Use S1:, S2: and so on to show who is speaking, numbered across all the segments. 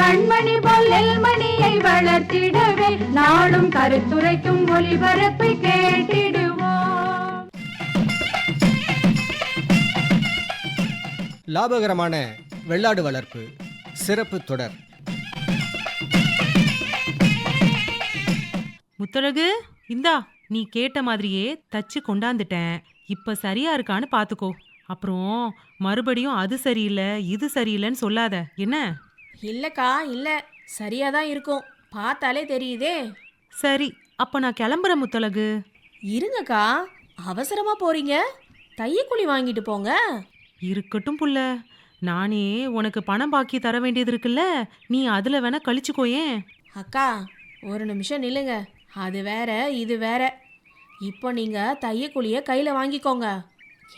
S1: கண்மணி மணியை வளர்த்திடவே நாடும் கருத்துரைக்கும் ஒளிபரப்பை கேட்டிடுவோம்.
S2: லாபகரமான வெள்ளாடு வளர்ப்பு சிறப்பு தொடர்.
S3: முத்தழகு இந்தா நீ கேட்ட மாதிரியே தச்சு கொண்டாந்துட்டேன். இப்ப சரியா இருக்கான்னு பாத்துக்கோ. அப்புறம் மறுபடியும் அது சரியில்லை இது சரியில்லைன்னு சொல்லாத. என்ன?
S4: இல்லக்கா இல்ல. சரியா தான் இருக்கும். பார்த்தாலே தெரியுதே.
S3: சரி அப்ப நான் கிளம்புறேன் முத்தழகு.
S4: இருங்கக்கா அவசரமா போறீங்க. தையக்கூலி வாங்கிட்டு போங்க.
S3: இருக்கட்டும் புள்ள. நானே உனக்கு பணம் பாக்கி தர வேண்டியது இருக்குல்ல? நீ அதுல வேணா கழிச்சுக்கோயேன்
S4: அக்கா ஒரு நிமிஷம் நில்லுங்க. அது வேற இது வேற. இப்போ நீங்க தையக்கூலிய கையில வாங்கிக்கோங்க.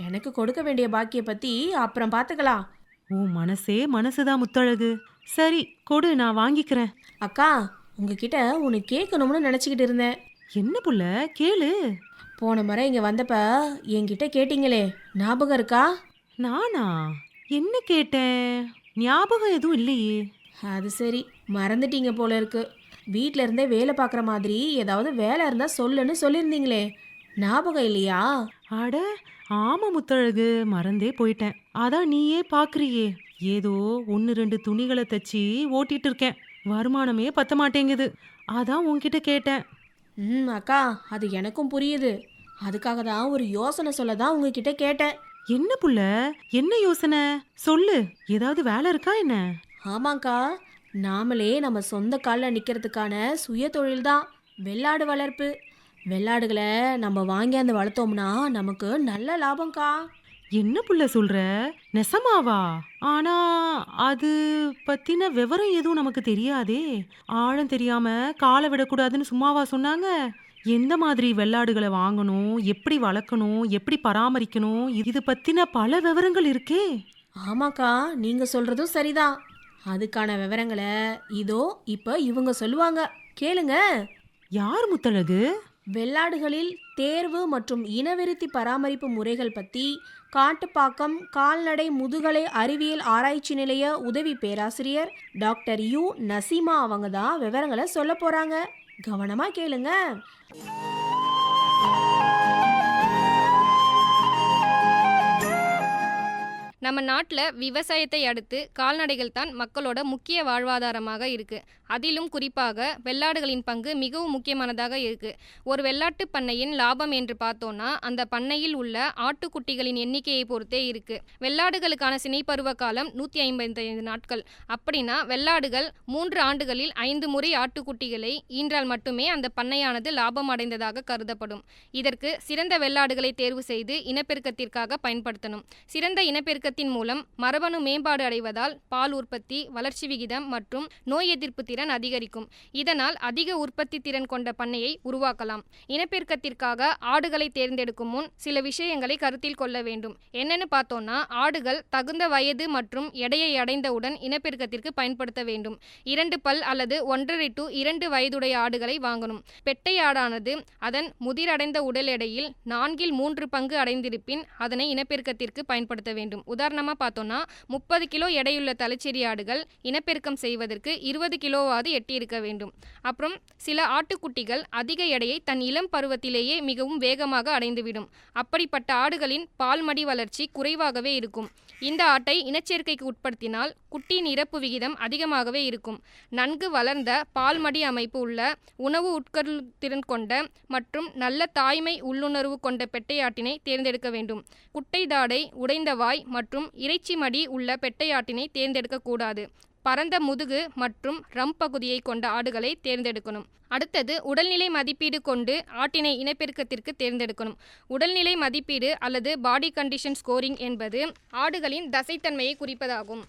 S4: எனக்கு கொடுக்க வேண்டிய பாக்கிய பத்தி அப்புறம் பார்த்துக்கலாம்
S3: உன் மனசே மனசுதான் முத்தழகு. சரி கொடு நான் வாங்கிக்கிறேன்.
S4: அக்கா உங்ககிட்ட ஒன்று கேட்கணும்னு நினச்சிக்கிட்டு இருந்தேன்.
S3: என்ன புள்ள? கேளு.
S4: போன முறை இங்கே வந்தப்ப என்கிட்ட கேட்டீங்களே ஞாபகம் இருக்கா?
S3: நானா? என்ன கேட்டேன்? ஞாபகம் எதுவும் இல்லையே.
S4: அது சரி மறந்துட்டீங்க போல இருக்கு. வீட்ல இருந்தே வேலை பார்க்குற மாதிரி ஏதாவது வேலை இருந்தால் சொல்லுன்னு சொல்லியிருந்தீங்களே ஞாபகம் இல்லையா?
S3: அட ஆமா முத்தழகு மறந்தே போயிட்டேன். அதான் நீயே பாக்குறியே ஏதோ ஒன்று ரெண்டு துணிகளை தச்சு ஓட்டிட்டு இருக்கேன் வருமானமே பத்த மாட்டேங்குது அதான் உன்கிட்ட கேட்டேன்.
S4: ம் அக்கா அது எனக்கும் புரியுது. அதுக்காக தான் ஒரு யோசனை சொல்ல தான் உங்ககிட்ட கேட்டேன்.
S3: என்ன புள்ள? என்ன யோசனை? சொல்லு. ஏதாவது வேலை இருக்கா என்ன?
S4: ஆமாங்க்கா நாமளே நம்ம சொந்த காலில் நிற்கிறதுக்கான சுய தொழில் தான் வெள்ளாடு வளர்ப்பு. வெள்ளாடுகளை நம்ம வாங்கியாந்து வளர்த்தோம்னா நமக்கு நல்ல லாபம்க்கா.
S3: என்ன புள்ள சொல்ற? நெசமாவா? ஆனா அது பத்தின விவரம் எதுவும் நமக்கு தெரியாதே. ஆழம் தெரியாம காலை விடக்கூடாதுன்னு சும்மாவா சொன்னாங்க? எந்த மாதிரி வெள்ளாடுகளை வாங்கணும்? எப்படி வளர்க்கணும்? எப்படி பராமரிக்கணும்? இது பத்தின பல விவரங்கள் இருக்கே.
S4: ஆமாக்கா நீங்கள் சொல்கிறதும் சரிதான். அதுக்கான விவரங்களை இதோ இப்போ இவங்க சொல்லுவாங்க. கேளுங்க.
S3: யார் முத்தழகு?
S4: வெள்ளாடுகளில் தேர்வு மற்றும் இனவிருத்தி பராமரிப்பு முறைகள் பற்றி காட்டுப்பாக்கம் கால்நடை முதுகலை அறிவியல் ஆராய்ச்சி நிலைய உதவி பேராசிரியர் டாக்டர் யு நசீமா அவங்க தான் விவரங்களை சொல்ல போறாங்க. கவனமா கேளுங்க.
S5: நம்ம நாட்டில் விவசாயத்தை அடுத்து கால்நடைகள் தான் மக்களோட முக்கிய வாழ்வாதாரமாக இருக்குது அதிலும் குறிப்பாக வெள்ளாடுகளின் பங்கு மிகவும் முக்கியமானதாக இருக்குது ஒரு வெள்ளாட்டு பண்ணையின் லாபம் என்று பார்த்தோன்னா அந்த பண்ணையில் உள்ள ஆட்டுக்குட்டிகளின் எண்ணிக்கையை பொறுத்தே இருக்குது வெள்ளாடுகளுக்கான சினைப்பருவ காலம் நூற்றி ஐம்பத்தைந்து நாட்கள். அப்படின்னா வெள்ளாடுகள் மூன்று ஆண்டுகளில் ஐந்து முறை ஆட்டுக்குட்டிகளை ஈன்றால் மட்டுமே அந்த பண்ணையானது லாபம் அடைந்ததாக கருதப்படும். இதற்கு சிறந்த வெள்ளாடுகளை தேர்வு செய்து இனப்பெருக்கத்திற்காக பயன்படுத்தணும். சிறந்த இனப்பெருக்கத்தின் மூலம் மரபணு மேம்பாடு அடைவதால் பால் உற்பத்தி வளர்ச்சி விகிதம் மற்றும் நோய் எதிர்ப்பு திறன் அதிகரிக்கும். இதனால் அதிக உற்பத்தி திறன் கொண்ட பண்ணையை உருவாக்கலாம். இனப்பெருக்கத்திற்காக ஆடுகளை தேர்ந்தெடுக்கும் முன் சில விஷயங்களை கருத்தில் கொள்ள வேண்டும். என்னன்னு பார்த்தோம்னா ஆடுகள் தகுந்த வயது மற்றும் எடையை அடைந்தவுடன் இனப்பெருக்கத்திற்கு பயன்படுத்த வேண்டும். இரண்டு பல் அல்லது ஒன்றரை டு இரண்டு வயதுடைய ஆடுகளை வாங்கணும். பெட்டை ஆடானது அதன் முதிரடைந்த உடல் எடையில் நான்கில் மூன்று பங்கு அடைந்திருப்பின் அதனை இனப்பெருக்கத்திற்கு பயன்படுத்த வேண்டும். உதாரணமாக பார்த்தோம்னா முப்பது கிலோ எடையுள்ள தலைச்சேரி ஆடுகள் இனப்பெருக்கம் செய்வதற்கு இருபது கிலோவாவது எட்டியிருக்க வேண்டும். அப்புறம் சில ஆட்டுக்குட்டிகள் அதிக எடையை தன் இளம் பருவத்திலேயே மிகவும் வேகமாக அடைந்துவிடும். அப்படிப்பட்ட ஆடுகளின் பால்மடி வளர்ச்சி குறைவாகவே இருக்கும். இந்த ஆட்டை இனச்சேர்க்கைக்கு உட்படுத்தினால் குட்டியின் இறப்பு விகிதம் அதிகமாகவே இருக்கும். நன்கு வளர்ந்த பால்மடி அமைப்பு உள்ள உணவு உட்கொள் திறன் கொண்ட மற்றும் நல்ல தாய்மை உள்ளுணர்வு கொண்ட பெட்டையாட்டினை தேர்ந்தெடுக்க வேண்டும். குட்டை தாடை உடைந்த வாய் மற்றும் இறைச்சி மடி உள்ள பெட்டையாட்டினை தேர்ந்தெடுக்கக்கூடாது பரந்த முதுகு மற்றும் ரம் பகுதியை கொண்ட ஆடுகளை தேர்ந்தெடுக்கணும். அடுத்தது உடல்நிலை மதிப்பீடு கொண்டு ஆட்டினை இனப்பெருக்கத்திற்கு தேர்ந்தெடுக்கணும். உடல்நிலை மதிப்பீடு அல்லது பாடி கண்டிஷன் ஸ்கோரிங் என்பது ஆடுகளின் தசைத்தன்மையை குறிப்பதாகும்.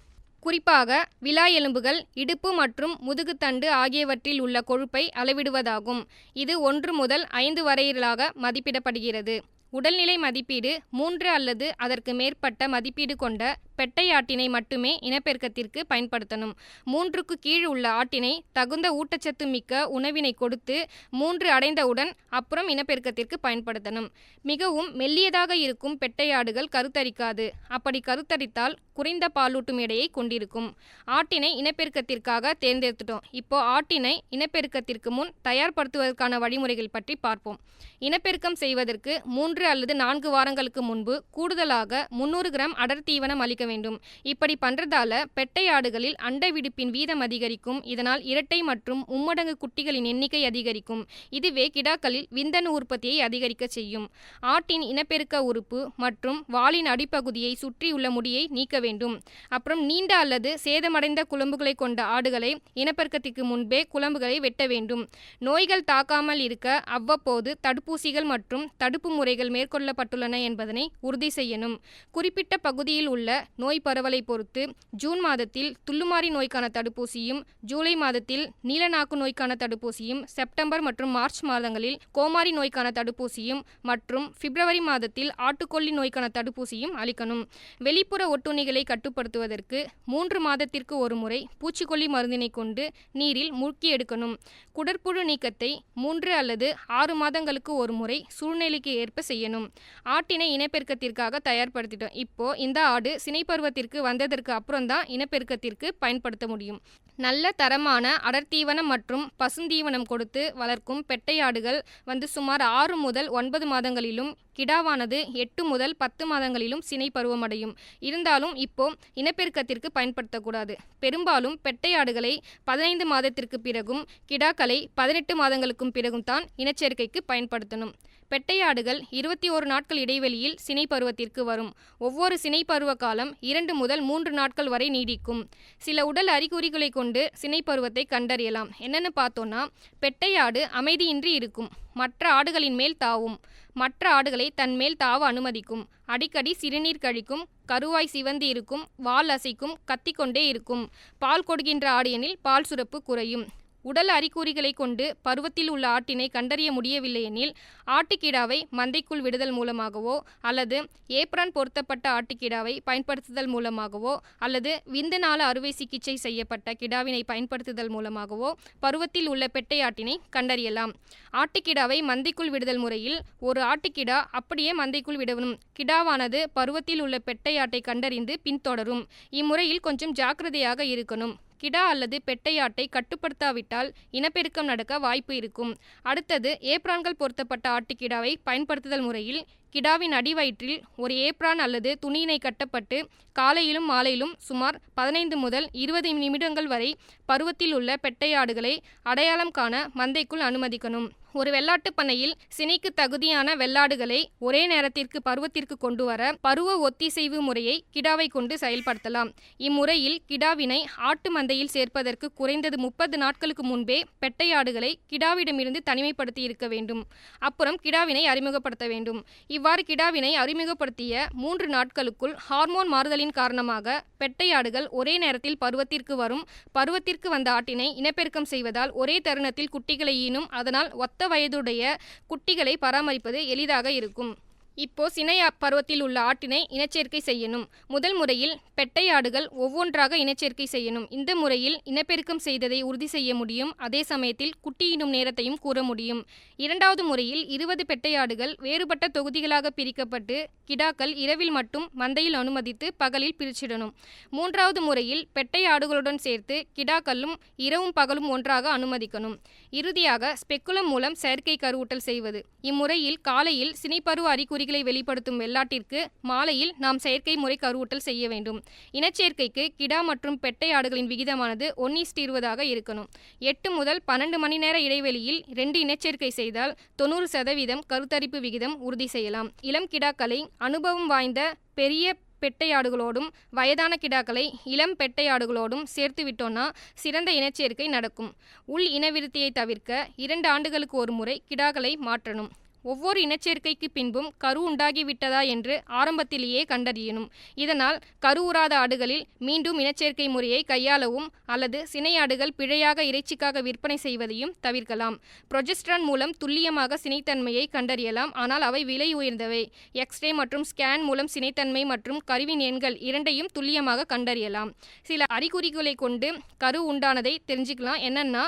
S5: குறிப்பாக விலா எலும்புகள் இடுப்பு மற்றும் முதுகுத்தண்டு ஆகியவற்றில் உள்ள கொழுப்பை அளவிடுவதாகும். இது ஒன்று முதல் ஐந்து வரையிலாக மதிப்பிடப்படுகிறது. உடல்நிலை மதிப்பீடு மூன்று அல்லது அதற்கு மேற்பட்ட மதிப்பீடு கொண்ட பெட்டை ஆட்டினை மட்டுமே இனப்பெருக்கத்திற்கு பயன்படுத்தணும். மூன்றுக்கு கீழ் உள்ள ஆட்டினை தகுந்த ஊட்டச்சத்து மிக்க உணவினை கொடுத்து மூன்று அடைந்தவுடன் அப்புறம் இனப்பெருக்கத்திற்கு பயன்படுத்தணும். மிகவும் மெல்லியதாக இருக்கும் பெட்டை ஆடுகள் கருத்தரிக்காது. அப்படி கருத்தரித்தால் குறைந்த பாலூட்டும் எடையை கொண்டிருக்கும். ஆட்டினை இனப்பெருக்கத்திற்காக தேர்ந்தெடுத்துட்டோம். இப்போ ஆட்டினை இனப்பெருக்கத்திற்கு முன் தயார்படுத்துவதற்கான வழிமுறைகள் பற்றி பார்ப்போம். இனப்பெருக்கம் செய்வதற்கு மூன்று அல்லது நான்கு வாரங்களுக்கு முன்பு கூடுதலாக முந்நூறு கிராம் அடர் தீவனம் அளிக்க வேண்டும். இப்படி பண்றதால பெட்டை ஆடுகளில் அண்டை விடுப்பின் வீதம் அதிகரிக்கும். இதனால் இரட்டை மற்றும் மும்மடங்கு குட்டிகளின் எண்ணிக்கை அதிகரிக்கும். இதுவே கிடாக்களில் விந்தணு உற்பத்தியை அதிகரிக்க செய்யும். ஆட்டின் இனப்பெருக்க உறுப்பு மற்றும் வாலின் அடிப்பகுதியை சுற்றியுள்ள முடியை நீக்க வேண்டும். அப்புறம் நீண்ட அல்லது சேதமடைந்த குழம்புகளை கொண்ட ஆடுகளை இனப்பெருக்கத்திற்கு முன்பே குழம்புகளை வெட்ட வேண்டும். நோய்கள் தாக்காமல் இருக்க அவ்வப்போது தடுப்பூசிகள் மற்றும் தடுப்பு முறைகள் மேற்கொள்ளப்பட்டுள்ளன என்பதனை உறுதி செய்யணும். குறிப்பிட்ட பகுதியில் உள்ள நோய் பரவலை பொறுத்து ஜூன் மாதத்தில் துள்ளுமாறி நோய்க்கான தடுப்பூசியும் ஜூலை மாதத்தில் நீலநாக்கு நோய்க்கான தடுப்பூசியும் செப்டம்பர் மற்றும் மார்ச் மாதங்களில் கோமாரி நோய்க்கான தடுப்பூசியும் மற்றும் பிப்ரவரி மாதத்தில் ஆட்டுக்கொல்லி நோய்க்கான தடுப்பூசியும் அளிக்கணும். வெளிப்புற ஒட்டுண்ணிகள் கட்டுப்படுத்துவதற்கு மூன்று மாதத்திற்கு ஒரு முறை பூச்சிக்கொல்லி மருந்தினை கொண்டு நீரில் முழுக்கி எடுக்கணும். குடற்புழு நீக்கத்தை மூன்று அல்லது ஆறு மாதங்களுக்கு ஒரு முறை சூழ்நிலைக்கு ஏற்ப செய்யணும். ஆட்டினை இனப்பெருக்கத்திற்காக தயார்படுத்திட்டோம். இப்போ இந்த ஆடு சினைப்பருவத்திற்கு வந்ததற்கு அப்புறம் தான் இனப்பெருக்கத்திற்கு பயன்படுத்த முடியும். நல்ல தரமான அடர்த்தீவனம் மற்றும் பசுந்தீவனம் கொடுத்து வளர்க்கும் பெட்டை ஆடுகள் வந்து சுமார் ஆறு முதல் ஒன்பது மாதங்களிலும் கிடாவானது எட்டு முதல் பத்து மாதங்களிலும் சினை பருவமடையும். இருந்தாலும் இப்போ இனப்பெருக்கத்திற்கு பயன்படுத்தக்கூடாது. பெரும்பாலும் பெட்டை ஆடுகளை பதினைந்து மாதத்திற்கு பிறகும் கிடாக்களை பதினெட்டு மாதங்களுக்கும் பிறகும் தான் இனச்சேர்க்கைக்கு பயன்படுத்தணும். பெட்டை ஆடுகள் இருபத்தி ஒரு நாட்கள் இடைவெளியில் சினை பருவத்திற்கு வரும். ஒவ்வொரு சினை பருவ காலம் இரண்டு முதல் மூன்று நாட்கள் வரை நீடிக்கும். சில உடல் அறிகுறிகளை கொண்டு சினை பருவத்தை கண்டறியலாம். என்னென்னு பார்த்தோன்னா பெட்டை ஆடு அமைதியின்றி இருக்கும். மற்ற ஆடுகளின் மேல் தாவும். மற்ற ஆடுகளை தன் மேல் தாவ அனுமதிக்கும். அடிக்கடி சிறுநீர் கழிக்கும். கருவாய் சிவந்து இருக்கும். வால் அசைக்கும். கத்திக்கொண்டே இருக்கும். பால் கொடுக்கின்ற ஆடு எனில் பால் சுரப்பு குறையும். உடல் அறிகுறிகளை கொண்டு பருவத்தில் உள்ள ஆட்டினை கண்டறிய முடியவில்லை எனில் ஆட்டுக்கிடாவை மந்தைக்குள் விடுதல் மூலமாகவோ அல்லது ஏப்ரான் பொருத்தப்பட்ட ஆட்டுக்கிடாவை பயன்படுத்துதல் மூலமாகவோ அல்லது விந்தநாள அறுவை சிகிச்சை செய்யப்பட்ட கிடாவினை பயன்படுத்துதல் மூலமாகவோ பருவத்தில் உள்ள பெட்டை ஆட்டினை கண்டறியலாம். ஆட்டுக்கிடாவை மந்தைக்குள் விடுதல் முறையில் ஒரு ஆட்டுக்கிடா அப்படியே மந்தைக்குள் விடணும் கிடாவானது பருவத்தில் உள்ள பெட்டை ஆட்டை கண்டறிந்து பின்தொடரும். இம்முறையில் கொஞ்சம் ஜாக்கிரதையாக இருக்கணும். கிடா அல்லது பெட்டையாட்டை கட்டுப்படுத்தாவிட்டால் இனப்பெருக்கம் நடக்க வாய்ப்பு இருக்கும். அடுத்தது ஏப்ரான்கள் பொருத்தப்பட்ட ஆட்டுக்கிடாவை பயன்படுத்துதல் முறையில் கிடாவின் அடிவயிற்றில் ஒரு ஏப்ரான் அல்லது துணியினை கட்டப்பட்டு காலையிலும் மாலையிலும் சுமார் பதினைந்து முதல் இருபது நிமிடங்கள் வரை பருவத்தில் உள்ள பெட்டையாடுகளை அடையாளம் காண மந்தைக்குள் அனுமதிக்கணும். ஒரு வெள்ளாட்டு பண்ணையில் சினைக்கு தகுதியான வெள்ளாடுகளை ஒரே நேரத்திற்கு பருவத்திற்கு கொண்டு வர பருவ ஒத்திசைவு முறையை கிடாவை கொண்டு செயல்படுத்தலாம். இம்முறையில் கிடாவினை ஆட்டு மந்தையில் சேர்ப்பதற்கு குறைந்தது முப்பது நாட்களுக்கு முன்பே பெட்டையாடுகளை கிடாவிடமிருந்து தனிமைப்படுத்தி இருக்க வேண்டும். அப்புறம் கிடாவினை அறிமுகப்படுத்த வேண்டும். இவ்வாறு கிடாவினை அறிமுகப்படுத்திய மூன்று நாட்களுக்குள் ஹார்மோன் மாறுதலின் காரணமாக பெட்டையாடுகள் ஒரே நேரத்தில் பருவத்திற்கு வரும் பருவத்திற்கு வந்த ஆட்டினை இனப்பெருக்கம் செய்வதால் ஒரே தருணத்தில் குட்டிகளை ஈனும் அதனால் ஒத்த வயதுடைய குட்டிகளை பராமரிப்பது எளிதாக இருக்கும். இப்போ சினையா பருவத்தில் உள்ள ஆட்டினை இனச்சேர்க்கை செய்யணும். முதல் முறையில் பெட்டை ஆடுகள் ஒவ்வொன்றாக இனச்சேர்க்கை செய்யணும். இந்த முறையில் இனப்பெருக்கம் செய்ததை உறுதி செய்ய முடியும். அதே சமயத்தில் குட்டியிடும் நேரத்தையும் கூற முடியும். இரண்டாவது முறையில் இருபது பெட்டை ஆடுகள் வேறுபட்ட தொகுதிகளாக பிரிக்கப்பட்டு கிடாக்கள் இரவில் மட்டும் மந்தையில் அனுமதித்து பகலில் பிரிச்சிடணும். மூன்றாவது முறையில் பெட்டை ஆடுகளுடன் சேர்த்து கிடாக்களும் இரவும் பகலும் ஒன்றாக அனுமதிக்கணும். இறுதியாக ஸ்பெக்குலம் மூலம் செயற்கை கருவூட்டல் செய்வது. இம்முறையில் காலையில் சினைப்பருவ அறிகுறிகளை வெளிப்படுத்தும் வெள்ளாட்டிற்கு மாலையில் நாம் செயற்கை முறை கருவூட்டல் செய்ய வேண்டும். இனச்சேர்க்கைக்கு கிடா மற்றும் பெட்டை ஆடுகளின் விகிதமானது ஒன்னிஸ்ட் இருபதாக இருக்கணும். எட்டு முதல் பன்னெண்டு மணி நேர இடைவெளியில் ரெண்டு இனச்சேர்க்கை செய்தால் தொண்ணூறு சதவீதம் கருத்தரிப்பு விகிதம் உறுதி செய்யலாம். இளம் கிடாக்களை அனுபவம் வாய்ந்த பெரிய பெட்டையாடுகளோடும் வயதான கிடாக்களை இளம் பெட்டையாடுகளோடும் சேர்த்து விட்டோன்னா சிறந்த இனச்சேர்க்கை நடக்கும். உள் இனவிருத்தியை தவிர்க்க இரண்டு ஆண்டுகளுக்கு ஒரு முறை கிடாக்களை மாற்றணும். ஒவ்வொரு இனச்சேர்க்கைக்கு பின்பும் கரு உண்டாகிவிட்டதா என்று ஆரம்பத்திலேயே கண்டறியணும். இதனால் கருவுறாத ஆடுகளில் மீண்டும் இனச்சேர்க்கை முறையை கையாளவும் அல்லது சினை ஆடுகள் பிழையாக இறைச்சிக்காக விற்பனை செய்வதையும் தவிர்க்கலாம். ப்ரொஜெஸ்ட்ரான் மூலம் துல்லியமாக சினைத்தன்மையை கண்டறியலாம். ஆனால் அவை விலை உயர்ந்தவை. எக்ஸ்ரே மற்றும் ஸ்கேன் மூலம் சினைத்தன்மை மற்றும் கருவின் எண்கள் இரண்டையும் துல்லியமாக கண்டறியலாம். சில அறிகுறிகளை கொண்டு கரு உண்டானதை தெரிஞ்சுக்கலாம். என்னன்னா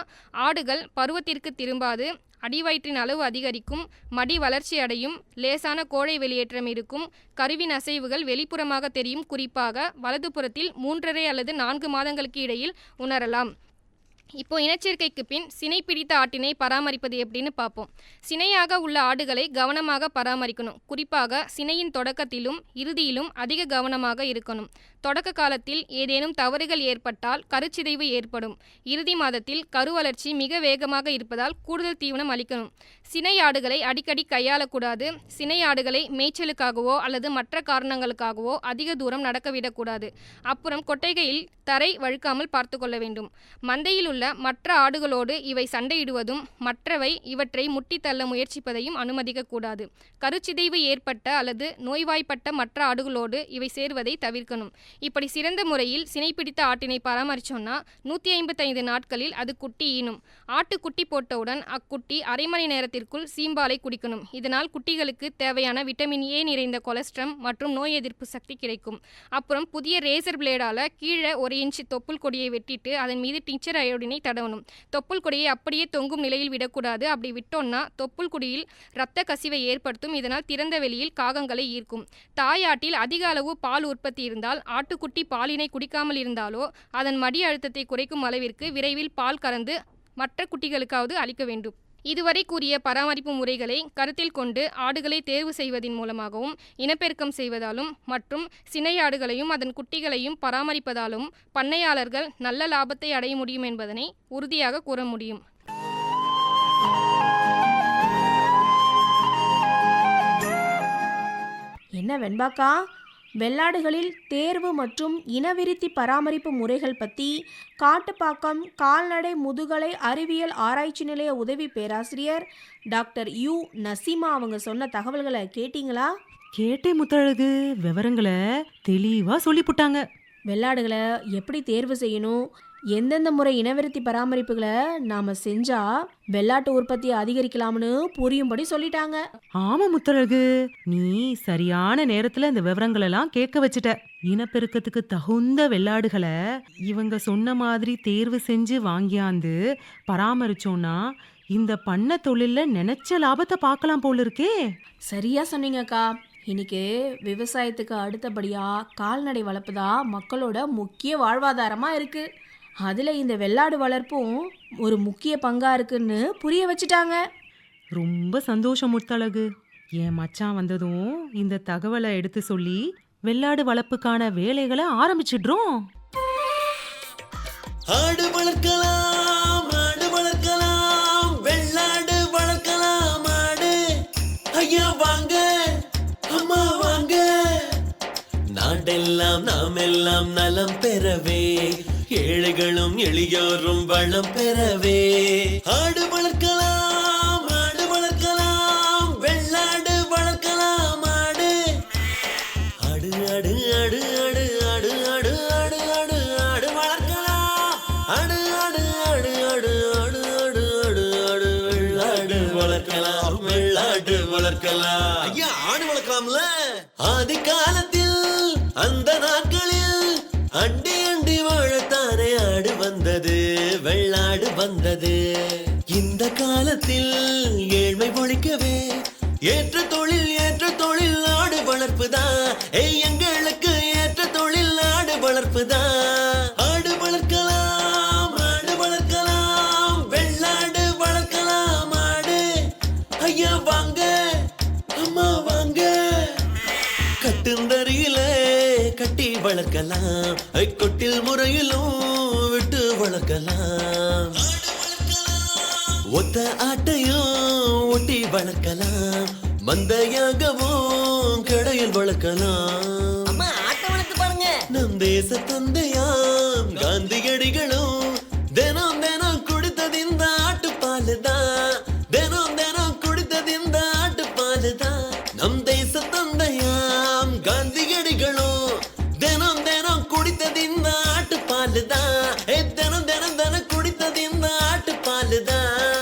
S5: ஆடுகள் பருவத்திற்கு திரும்பாது அடிவயிற்றின் அளவு அதிகரிக்கும் மடி வளர்ச்சி அடையும் லேசான கோழை வெளியேற்றம் இருக்கும் கருவின் அசைவுகள் வெளிப்புறமாக தெரியும். குறிப்பாக வலதுபுறத்தில் மூன்றரை அல்லது நான்கு மாதங்களுக்கு இடையில் உணரலாம். இப்போ இனச்சேர்க்கைக்கு பின் சினை பிடித்த ஆட்டினை பராமரிப்பது எப்படின்னு பார்ப்போம். சினையாக உள்ள ஆடுகளை கவனமாக பராமரிக்கணும். குறிப்பாக சினையின் தொடக்கத்திலும் இறுதியிலும் அதிக கவனமாக இருக்கணும். தொடக்க காலத்தில் ஏதேனும் தவறுகள் ஏற்பட்டால் கருச்சிதைவு ஏற்படும். இறுதி மாதத்தில் கரு வளர்ச்சி மிக வேகமாக இருப்பதால் கூடுதல் தீவனம் அளிக்கணும். சினை ஆடுகளை அடிக்கடி கையாளக்கூடாது. சினை ஆடுகளை மேய்ச்சலுக்காகவோ அல்லது மற்ற காரணங்களுக்காகவோ அதிக தூரம் நடக்கவிடக்கூடாது அப்புறம் கொட்டைகையில் தரை வழுக்காமல் பார்த்து கொள்ள வேண்டும். மந்தையில் உள்ள மற்ற ஆடுகளோடு இவை சண்டையிடுவதும் மற்றவை இவற்றை முட்டி தள்ள முயற்சிப்பதையும் அனுமதிக்கக்கூடாது. கருச்சிதைவு ஏற்பட்ட அல்லது நோய்வாய்ப்பட்ட மற்ற ஆடுகளோடு இவை சேர்வதை தவிர்க்கணும். இப்படி சிறந்த முறையில் சினைப்பிடித்த ஆட்டினை பராமரிச்சோம்னா நூற்றி ஐம்பத்தைந்து நாட்களில் அது குட்டி ஈனும். ஆட்டு குட்டி போட்டவுடன் அக்குட்டி அரை மணி நேரத்திற்குள் சீம்பாலை குடிக்கணும். இதனால் குட்டிகளுக்கு தேவையான விட்டமின் ஏ நிறைந்த கொலஸ்ட்ரம் மற்றும் நோய் எதிர்ப்பு சக்தி கிடைக்கும். அப்புறம் புதிய ரேசர் பிளேடால கீழே ஒரு இன்ச்சு தொப்புள் கொடியை வெட்டிட்டு அதன் மீது டிச்சர் அயோடினை தடவணும். தொப்புள் கொடியை அப்படியே தொங்கும் நிலையில் விடக்கூடாது. அப்படி விட்டோம்னா தொப்புள் கொடியில் இரத்த கசிவை ஏற்படுத்தும். இதனால் திறந்த வெளியில் காகங்களை ஈர்க்கும். தாயாட்டில் அதிக அளவு பால் உற்பத்தி இருந்தால் ஆட்டுக்குட்டி பாலினை குடிக்காமல் இருந்தாலோ அதன் மடி அழுத்தத்தை குறைக்கும் அளவிற்கு விரைவில் பால் கறந்து மற்ற குட்டிகளுக்காவது அளிக்க வேண்டும். இதுவரை கூறிய பராமரிப்பு முறைகளை கருத்தில் கொண்டு ஆடுகளை தேர்வு செய்வதன் மூலமாகவும் இனப்பெருக்கம் செய்வதாலும் மற்றும் சினை ஆடுகளையும் அதன் குட்டிகளையும் பராமரிப்பதாலும் பண்ணையாளர்கள் நல்ல லாபத்தை அடைய முடியும் என்பதனை உறுதியாக கூற முடியும்.
S4: என்ன வெண்பாக்கா? வெள்ளாடுகளில் தேர்வு மற்றும் இனவிருத்தி பராமரிப்பு முறைகள் பற்றி காட்டுப்பாக்கம் கால்நடை முதுகலை அறிவியல் ஆராய்ச்சி நிலைய உதவி பேராசிரியர் டாக்டர் யு. நசீமா அவங்க சொன்ன தகவல்களை கேட்டிங்களா?
S3: கேட்டே முத்தழகு. விவரங்களை தெளிவா சொல்லிப்புட்டாங்க.
S4: வெள்ளாடுகளை எப்படி தேர்வு செய்யணும்? எந்தெந்த முறை இனவிருத்தி பராமரிப்புகளை நாம் செஞ்சால் வெள்ளாட்டு உற்பத்தியை அதிகரிக்கலாம்னு புரியும்படி சொல்லிட்டாங்க.
S3: ஆமா முத்தழகு. நீ சரியான நேரத்துல இந்த விவரங்கள் எல்லாம் கேட்க வச்சுட்ட. இனப்பெருக்கத்துக்கு தகுந்த வெள்ளாடுகளை இவங்க சொன்ன மாதிரி தேர்வு செஞ்சு வாங்கியாந்து பராமரிச்சோம்னா இந்த பண்ண தொழில்ல நினைச்ச லாபத்தை பார்க்கலாம் போல இருக்கே
S4: சரியா சொன்னீங்கக்கா இன்னைக்கு விவசாயத்துக்கு அடுத்தபடியாக கால்நடை வளர்ப்பு தான் மக்களோட முக்கிய வாழ்வாதாரமாக இருக்குது அதில் இந்த வெள்ளாடு வளர்ப்பும் ஒரு முக்கிய பங்காக இருக்குன்னு புரிய வச்சுட்டாங்க.
S3: ரொம்ப சந்தோஷம் முத்தழகு. என் மச்சான் வந்ததும் இந்த தகவலை எடுத்து சொல்லி வெள்ளாடு வளர்ப்புக்கான வேலைகளை ஆரம்பிச்சிடுறோம்.
S6: ஆடு வளர்க்கலாம் ஆடு வளர்க்கலாம் வெள்ளாடு வளர்க்கலாம் ஆடு ஐயா வாங்க அம்மா வாங்க. நாடெல்லாம் நாம் எல்லாம் நலம் பெறவே ஏழைகளும் எளியோரும் வளம் பெறவே ஆடு வளர்க்கலாம் ஆடு வளர்க்கலாம் வெள்ளாடு வளர்க்கலாம் ஆடு ஆடு ஆடு ஆடு ஆடு ஆடு ஆடு ஆடு ஆடு ஆடு வளர்க்கலாம் ஆடு ஆடு ஆடு ஆடு ஆடு ஆடு ஆடு ஆடு வெள்ளாடு வளர்க்கலாம் வெள்ளாடு வளர்க்கலாம் ஐயா ஆடு வளர்க்கலாம்ல ஆதி காலத்தில் அந்த நாட்களில் அண்டியல் வெள்ளாடு வந்தது. இந்த காலத்தில் ஏழ்மை ஒழிக்கவே ஏற்ற தொழில் ஏற்ற தொழில் ஆடு வளர்ப்பு தான் எங்களுக்கு ஏற்ற தொழில் ஆடு வளர்ப்புதான் ஆடு வளர்க்கலாம் ஆடு வளர்க்கலாம் வெள்ளாடு வளர்க்கலாம் ஆடு. ஐயா வாங்க அம்மா வாங்க. கட்டுந்தறியில கட்டி வளர்க்கலாம். கொட்டில் முறையிலும் ஒத்த ஆட்டையும் ஒட்டி வளர்க்கலாம். மந்தையாகவும் கடையில் வளர்க்கலாம்.
S7: அம்மா ஆட்டை வளர்த்து பாருங்க.
S6: நம் தேச தந்தையாம் காந்தியடிகளும் தினம் தினம் குடித்தது இந்த ஆட்டுப்பால் தான் தினம் தினம் குடித்தது இந்த ஆட்டுப்பால் தான் நம் தேச தந்தையாம் காந்தியடிகளும் தினம் தினம் குடித்தது இந்த ஆட்டுப்பால் தான் தினம் தினம் தினம் குடித்தது இந்த ஆட்டுப்பால் தான்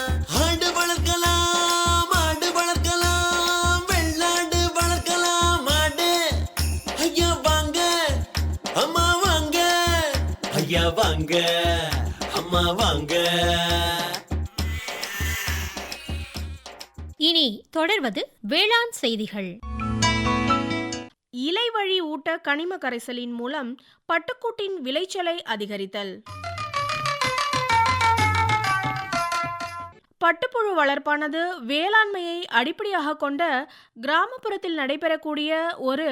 S6: வாங்க அம்மா வாங்க.
S7: இனி தொடர்வது வேளாண் செய்திகள்.
S4: இலை வழி ஊட்ட கனிம கரைசலின் மூலம் பட்டுக்கூட்டின் விளைச்சலை அதிகரித்தல். பட்டுப்புழு வளர்ப்பானது வேளாண்மையை அடிப்படையாக கொண்ட கிராமப்புறத்தில் நடைபெறக்கூடிய ஒரு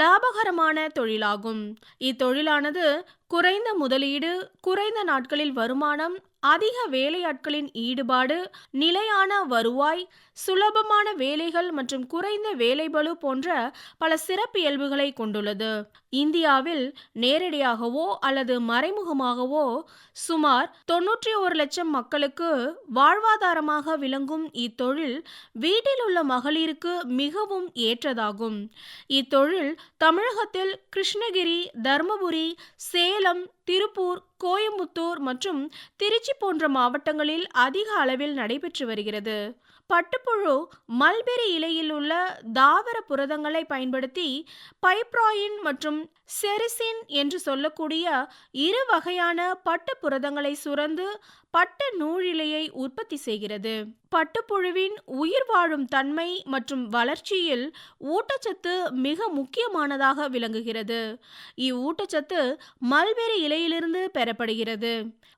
S4: லாபகரமான தொழிலாகும். இத்தொழிலானது குறைந்த முதலீடு குறைந்த நாட்களில் வருமானம் அதிக வேலையாட்களின் ஈடுபாடு நிலையான வருவாய் சுலபமான வேலைகள் மற்றும் குறைந்த வேலைபளு போன்ற பல சிறப்பியல்புகளை கொண்டுள்ளது. இந்தியாவில் நேரடியாகவோ அல்லது மறைமுகமாகவோ சுமார் தொன்னூற்றி ஒரு லட்சம் மக்களுக்கு வாழ்வாதாரமாக விளங்கும் இத்தொழில் வீட்டில் உள்ள மகளிருக்கு மிகவும் ஏற்றதாகும். இத்தொழில் தமிழகத்தில் கிருஷ்ணகிரி தருமபுரி சேலம் திருப்பூர் கோயம்புத்தூர் மற்றும் திருச்சி போன்ற மாவட்டங்களில் அதிக அளவில் நடைபெற்று வருகிறது. பட்டுப்புழு மல்பெரி இலையில் உள்ள தாவர புரதங்களை பயன்படுத்தி பைப்ராயின் மற்றும் செரிசின் என்று சொல்லக்கூடிய இரு வகையான பட்டு புரதங்களை சுரந்து பட்டு நூலிழையை உற்பத்தி செய்கிறது. பட்டுப்புழுவின் உயிர் வாழும் தன்மை மற்றும் வளர்ச்சியில் ஊட்டச்சத்து மிக முக்கியமானதாக விளங்குகிறது. இவ்வூட்டச்சத்து மல்பெரி இலையிலிருந்து பெறப்படுகிறது.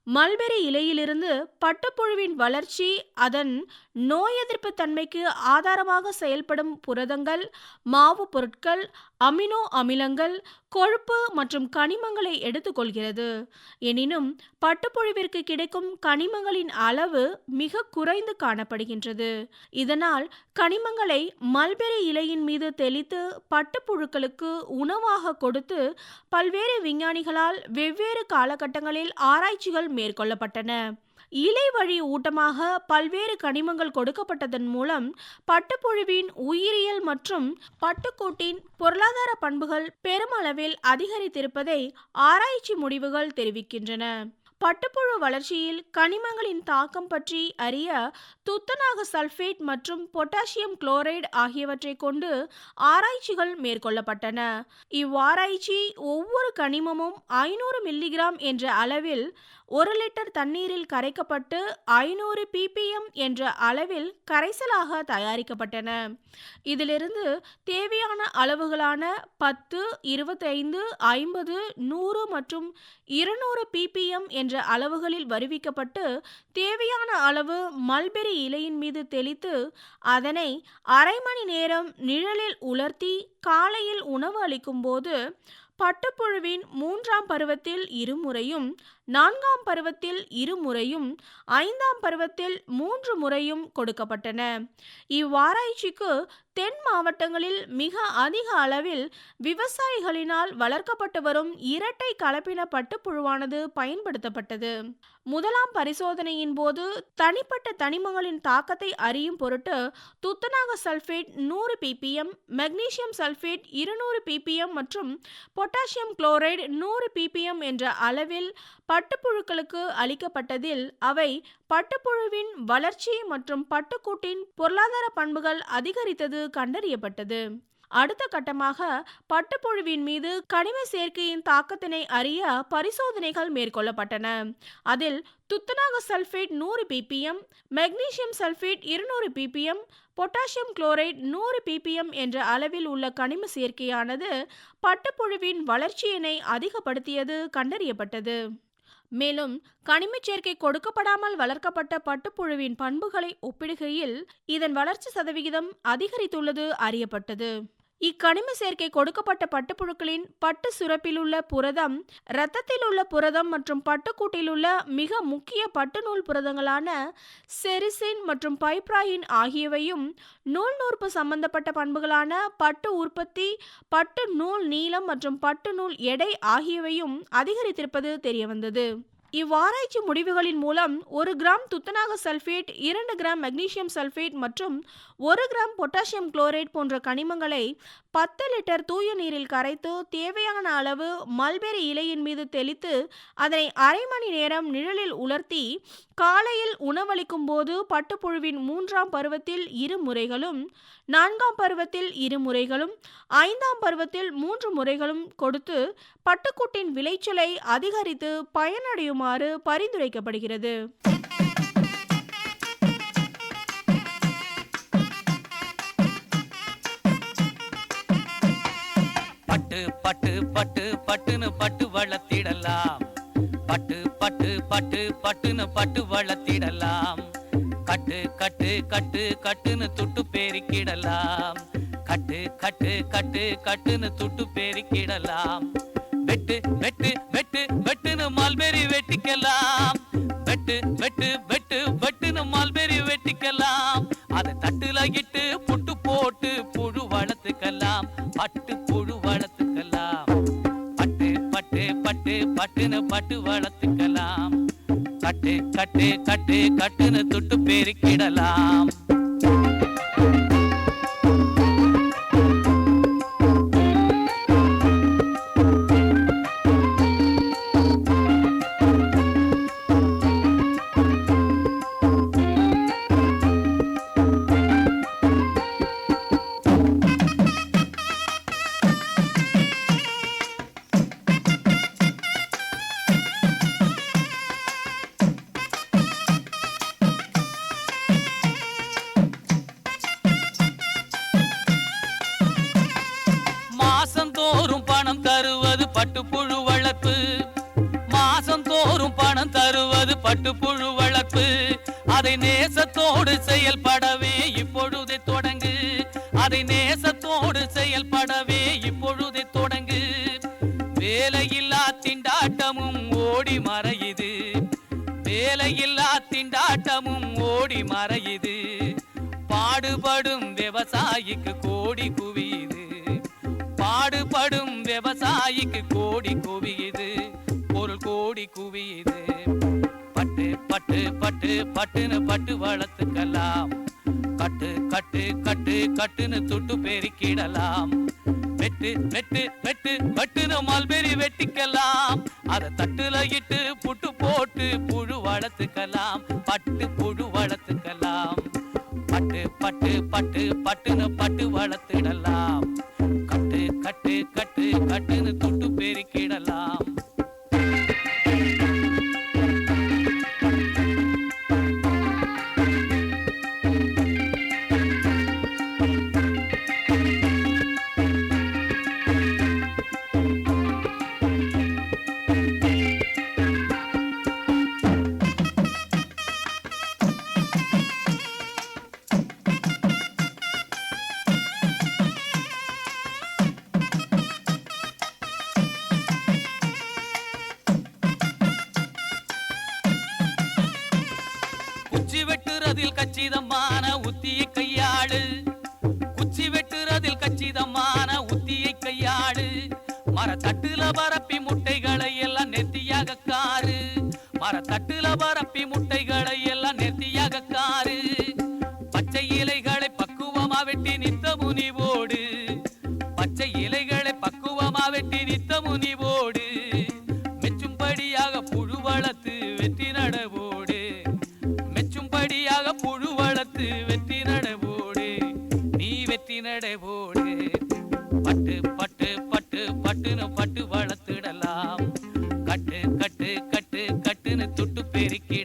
S4: மல்பெரி இலையிலிருந்து பட்டுப்புழுவின் வளர்ச்சி அதன் நோய் எதிர்ப்பு தன்மைக்கு ஆதாரமாக செயல்படும் புரதங்கள் மாவு பொருட்கள் அமினோ அமிலங்கள் கொழுப்பு மற்றும் கனிமங்களை எடுத்துக்கொள்கிறது. எனினும் பட்டுப்புழுவிற்கு கிடைக்கும் கனிமங்களின் அளவு மிக குறைந்து காணப்படுகின்றது. இதனால் கனிமங்களை மல்பெரி இலையின் மீது தெளித்து பட்டுப்புழுக்களுக்கு உணவாக கொடுத்து பல்வேறு விஞ்ஞானிகளால் வெவ்வேறு காலகட்டங்களில் ஆராய்ச்சிகள் மேற்கொள்ளப்பட்டன. இலை வழி ஊட்டமாக பல்வேறு கனிமங்கள் கொடுக்கப்பட்டதன் மூலம் பட்டுப்புழுவின் உயிரியல் மற்றும் பட்டுக்கூட்டின் பொருளாதார பண்புகள் பெருமளவில் அதிகரித்திருப்பதை ஆராய்ச்சி முடிவுகள் தெரிவிக்கின்றன. பட்டுப்புழு வளர்ச்சியில் கனிமங்களின் தாக்கம் பற்றி அறிய துத்தநாக சல்ஃபேட் மற்றும் பொட்டாசியம் குளோரைடு ஆகியவற்றை கொண்டு ஆராய்ச்சிகள் மேற்கொள்ளப்பட்டன. இவ்வாராய்ச்சி ஒவ்வொரு கனிமமும் ஐநூறு மில்லிகிராம் என்ற அளவில் ஒரு லிட்டர் தண்ணீரில் கரைக்கப்பட்டு ஐநூறு பிபிஎம் என்ற அளவில் கரைசலாக தயாரிக்கப்பட்டன. இதிலிருந்து தேவையான அளவுகளான பத்து இருபத்தைந்து ஐம்பது நூறு மற்றும் இருநூறு பிபிஎம் என்ற அளவுகளில் வருவிக்கப்பட்டு தேவையான அளவு மல்பெரி இலையின் மீது தெளித்து அதனை அரை மணி நேரம் நிழலில் உலர்த்தி காலையில் உணவு அளிக்கும்போது பட்டுப்புழுவின் மூன்றாம் பருவத்தில் இருமுறையும் நான்காம் பருவத்தில் இருமுறையும் ஐந்தாம் பருவத்தில் மூன்று முறையும் கொடுக்கப்பட்டன. இவ்வாராய்ச்சிக்கு தென் மாவட்டங்களில் மிக அதிக அளவில் விவசாயிகளினால் வளர்க்கப்பட்டு வரும் இரட்டை கலப்பின பட்டுப்புழுவானது பயன்படுத்தப்பட்டது. முதலாம் பரிசோதனையின் போது தனிப்பட்ட தனிமங்களின் தாக்கத்தை அறியும் பொருட்டு துத்தநாக சல்ஃபேட் நூறு பிபிஎம் மெக்னீசியம் சல்ஃபேட் இருநூறு பிபிஎம் மற்றும் பொட்டாசியம் குளோரைடு நூறு பிபிஎம் என்ற அளவில் பட்டுப்புழுக்களுக்கு அளிக்கப்பட்டதில் அவை பட்டுப்புழுவின் வளர்ச்சி மற்றும் பட்டுக்கூட்டின் பொருளாதார பண்புகள் அதிகரித்தது கண்டறியப்பட்டது. அடுத்த கட்டமாக பட்டுப்புழுவின் மீது கனிம சேர்க்கையின் தாக்கத்தினை அறிய பரிசோதனைகள் மேற்கொள்ளப்பட்டன. அதில் துத்தநாக சல்ஃபேட் நூறு பிபிஎம் மெக்னீசியம் சல்ஃபேட் இருநூறு பிபிஎம் பொட்டாசியம் குளோரைட் நூறு பிபிஎம் என்ற அளவில் உள்ள கனிம சேர்க்கையானது பட்டுப்புழுவின் வளர்ச்சியினை அதிகப்படுத்தியது கண்டறியப்பட்டது. மேலும் கனிமச் சேர்க்கை கொடுக்கப்படாமல் வளர்க்கப்பட்ட பட்டுப்புழுவின் பண்புகளை ஒப்பிடுகையில் இதன் வளர்ச்சி சதவிகிதம் அதிகரித்துள்ளது அறியப்பட்டது. இக்கனிம சேர்க்கை கொடுக்கப்பட்ட பட்டுப்புழுக்களின் பட்டு சுரப்பிலுள்ள புரதம் இரத்தத்தில் உள்ள புரதம் மற்றும் பட்டுக்கூட்டிலுள்ள மிக முக்கிய பட்டு நூல் புரதங்களான செரிசின் மற்றும் பைப்ராயின் ஆகியவையும் நூல் நூற்பு சம்பந்தப்பட்ட பண்புகளான பட்டு உற்பத்தி பட்டு நூல் நீளம் மற்றும் பட்டு நூல் எடை ஆகியவையும் அதிகரித்திருப்பது தெரியவந்தது. இவ்வாராய்ச்சி முடிவுகளின் மூலம் ஒரு கிராம் துத்தநாக சல்ஃபேட் இரண்டு கிராம் மெக்னீசியம் சல்ஃபேட் மற்றும் ஒரு கிராம் பொட்டாசியம் குளோரைட் போன்ற கனிமங்களை பத்து லிட்டர் தூய நீரில் கரைத்து தேவையான அளவு மல்பெரி இலையின் மீது தெளித்து அதனை அரை மணி நேரம் நிழலில் உலர்த்தி காலையில் உணவளிக்கும் போது பட்டுப்புழுவின் மூன்றாம் பருவத்தில் இரு முறைகளும் நான்காம் பருவத்தில் இரு முறைகளும் ஐந்தாம் பருவத்தில் மூன்று முறைகளும் கொடுத்து பட்டுக்கூட்டின் விளைச்சலை அதிகரித்து பயனடையுமாறு பரிந்துரைக்கப்படுகிறது.
S8: பட்டு பட்டு பட்டு பட்டுன்னு பட்டு வளர்த்திடலாம். பட்டு பட்டு பட்டு பட்டுன்னு பட்டு வளர்த்திடலாம். கட்டு கட்டு கட்டு கட்டுன்னு துட்டு பெருக்கிடலாம். கட்டு கட்டு கட்டு கட்டுன்னு துட்டு பெருக்கிடலாம். வெட்டு வெட்டு வெட்டு வெட்டுன்னு மல்பெரி வெட்டிக்கலாம். வெட்டு வெட்டு வெட்டு பட்டு பட்டுன்னு பட்டு வளர்த்துக்கலாம். கட்டு கட்டு கட்டு கட்டுன்னு துட்டு பெருக்கிடலாம். விவசாயிக்கு கோடி குவியுது. பாடுபடும் விவசாயிக்கு கோடி குவியுது. பொருள் கோடி குவியுது. பட்டு பட்டு பட்டு பட்டுன்னு பட்டு வளர்த்துக்கலாம். கட்டு கட்டு கட்டு கட்டுன்னு துட்டு பெருக்கிடலாம். வெட்டு வெட்டு வெட்டு வெட்டுன்னு மல்பெரி வெட்டிக்கலாம். அதை தட்டுல இட்டு புட்டு போட்டு புழு வளர்த்துக்கலாம். பட்டு புழு வளர்த்துக்கலாம். பட்டு பட்டு பட்டுன்னு பட்டு வளர்த்திடலாம். கட்டு கட்டு கட்டு கட்டுன்னு துட்டு பெருக்கிடலாம். கச்சிதமான உத்தியை கையாடு குச்சி வெட்டுறதில் கச்சிதமான உத்தியை கையாடு மரத்தட்டுல பரப்பி முட்டைகளை எல்லாம் நெத்தியாக காரு மரத்தட்டுல பரப்பி முட்டைகளை எல்லாம் கட்டுன்னு துட்டு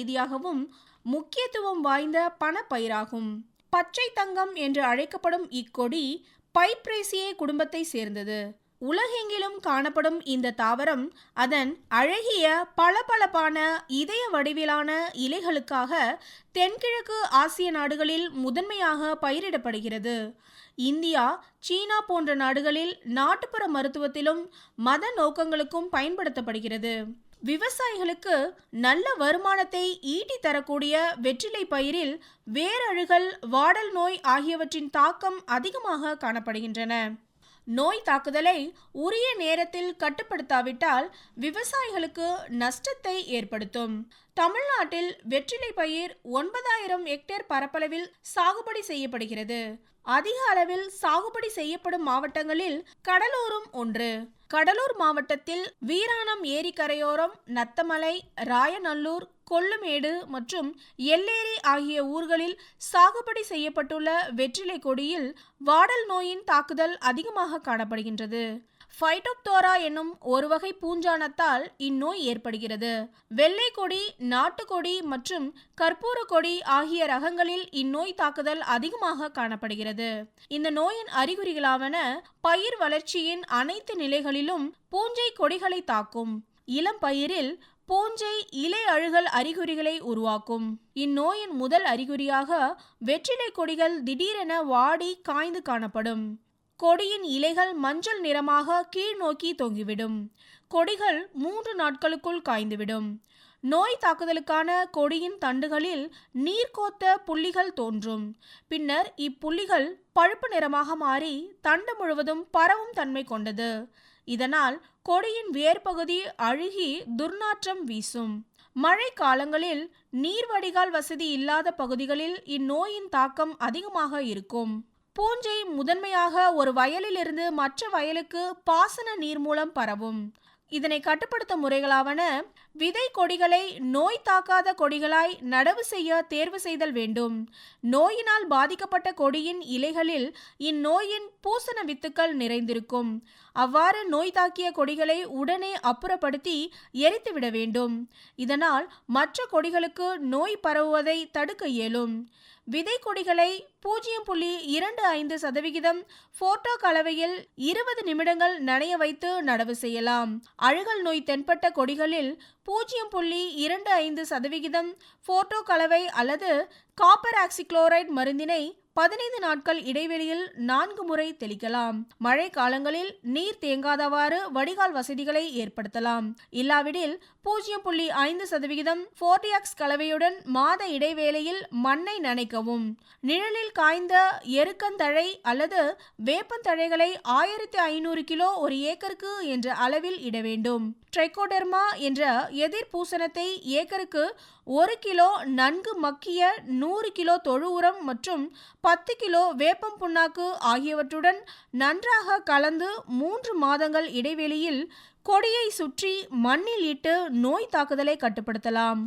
S4: ரீதியாகவும் முக்கியத்துவம் வாய்ந்த பணப்பயிராகும். பச்சை தங்கம் என்று அழைக்கப்படும் இக்கொடி பைப்ரேசியே குடும்பத்தை சேர்ந்தது. உலகெங்கிலும் காணப்படும் இந்த தாவரம் அதன் அழகிய பளபளப்பான இதய வடிவிலான இலைகளுக்காக தென்கிழக்கு ஆசிய நாடுகளில் முதன்மையாக பயிரிடப்படுகிறது. இந்தியா சீனா போன்ற நாடுகளில் நாட்டுப்புற மருத்துவத்திலும் மத நோக்கங்களுக்கும் பயன்படுத்தப்படுகிறது. விவசாயிகளுக்கு நல்ல வருமானத்தை ஈட்டி தரக்கூடிய வெற்றிலை பயிரில் வேரழுகல் வாடல் நோய் ஆகியவற்றின் தாக்கம் அதிகமாக காணப்படுகின்றன. நோய் தாக்குதலை உரிய நேரத்தில் கட்டுப்படுத்தாவிட்டால் விவசாயிகளுக்கு நஷ்டத்தை ஏற்படுத்தும். தமிழ்நாட்டில் வெற்றிலை பயிர் ஒன்பதாயிரம் ஹெக்டேர் பரப்பளவில் சாகுபடி செய்யப்படுகிறது. அதிக அளவில் சாகுபடி செய்யப்படும் மாவட்டங்களில் கடலூரும் ஒன்று. கடலூர் மாவட்டத்தில் வீராணம் ஏரி கரையோரம் நத்தமலை ராயநல்லூர் கொள்ளுமேடு மற்றும் எல்லேரி ஆகிய ஊர்களில் சாகுபடி செய்யப்பட்டுள்ள வெற்றிலை கொடியில் வாடல் நோயின் தாக்குதல் அதிகமாக காணப்படுகின்றது. ஃபைட்டோப்தோரா என்னும் ஒரு வகை பூஞ்சானத்தால் இந்நோய் ஏற்படுகிறது. வெள்ளை கொடி நாட்டுக்கொடி மற்றும் கற்பூர கொடி ஆகிய ரகங்களில் இந்நோய் தாக்குதல் அதிகமாக காணப்படுகிறது. இந்த நோயின் அறிகுறிகளாவன பயிர் வளர்ச்சியின் அனைத்து நிலைகளிலும் பூஞ்சை கொடிகளை தாக்கும். இளம் பயிரில் பூஞ்சை இலை அழுகல் அறிகுறிகளை உருவாக்கும். இந்நோயின் முதல் அறிகுறியாக வெற்றிலை கொடிகள் திடீரென வாடி காய்ந்து காணப்படும். கொடியின் இலைகள் மஞ்சள் நிறமாக கீழ் நோக்கி தொங்கிவிடும். கொடிகள் மூன்று நாட்களுக்குள் காய்ந்துவிடும். நோய் தாக்குதலுக்கான கொடியின் தண்டுகளில் நீர்கோத்த புள்ளிகள் தோன்றும். பின்னர் இப்புள்ளிகள் பழுப்பு நிறமாக மாறி தண்டு முழுவதும் பரவும் தன்மை கொண்டது. இதனால் கொடியின் வேர்பகுதி அழுகி துர்நாற்றம் வீசும். மழை காலங்களில் நீர் வடிகால் வசதி இல்லாத பகுதிகளில் இந்நோயின் தாக்கம் அதிகமாக இருக்கும். பூஞ்சை முதன்மையாக ஒரு வயலிலிருந்து மற்ற வயலுக்கு பாசன நீர் மூலம் பரவும். இதனை கட்டுப்படுத்த முறைகளாவன விதை கொடிகளை நோய் தாக்காத கொடிகளாய் நடவு செய்ய தேர்வு செய்தல் வேண்டும். நோயினால் பாதிக்கப்பட்ட கொடியின் இலைகளில் இந்நோயின் பூசண வித்துக்கள் நிறைந்திருக்கும். அவ்வாறு நோய் தாக்கிய கொடிகளை உடனே அப்புறப்படுத்தி எரித்துவிட வேண்டும். இதனால் மற்ற கொடிகளுக்கு நோய் பரவுவதை தடுக்க இயலும். விதை கொடிகளை பூஜ்ஜியம் புள்ளி இரண்டு ஐந்து சதவிகிதம் போட்டோ கலவையில் இருபது நிமிடங்கள் நனைய வைத்து நடவு செய்யலாம். அழுகல் நோய் தென்பட்ட கொடிகளில் பூஜ்ஜியம் புள்ளி இரண்டு ஐந்து சதவிகிதம் போட்டோ கலவை அல்லது காப்பர் ஆக்சிக்ளோரைடு மருந்தினை பதினைந்து நாட்கள் இடைவெளியில் நான்கு முறை தெளிக்கலாம். மழை காலங்களில் நீர் தேங்காதவாறு வடிகால் வசதிகளை ஏற்படுத்தலாம். இல்லாவிடில் பூஜ்ஜியம் புள்ளி ஐந்து சதவிகிதம் போர்டியாக்ஸ் கலவையுடன் மாத இடைவேளையில் மண்ணை நனைக்கவும். நிழலில் காய்ந்த எருக்கந்தழை அல்லது வேப்பந்தழைகளை ஆயிரத்தி ஐநூறு கிலோ ஒரு ஏக்கருக்கு என்ற அளவில் இட வேண்டும் ட்ரைகோடெர்மா என்ற எதிர் பூசணத்தை ஏக்கருக்கு ஒரு கிலோ நன்கு மக்கிய நூறு கிலோ தொழு உரம் மற்றும் பத்து கிலோ வேப்பம் புண்ணாக்கு ஆகியவற்றுடன் நன்றாக கலந்து மூன்று மாதங்கள் இடைவெளியில் கொடியை சுற்றி மண்ணில் இட்டு நோய் தாக்குதலை கட்டுப்படுத்தலாம்.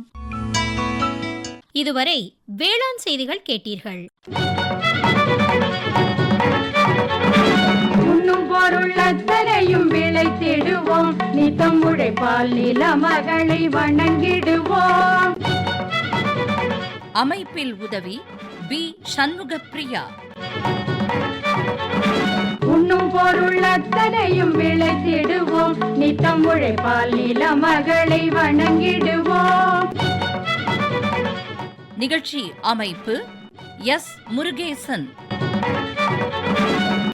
S7: இதுவரை வேளாண் செய்திகள் கேட்டீர்கள்.
S1: உண்ணும் பொருள் அத்தனையும் விளைத்திடுவோம் நித்தம் உழைப்பால் நில மகளை வணங்கிடுவோம்.
S9: அமைப்பில் உதவி பி சண்முகப்பிரியா.
S1: உண்ணும் பொருள் அத்தனையும் விளைத்திடுவோம் நித்தம் உழைப்பால் நில மகளை வணங்கிடுவோம்.
S9: நிகழ்ச்சி அமைப்பு எஸ். முருகேசன்.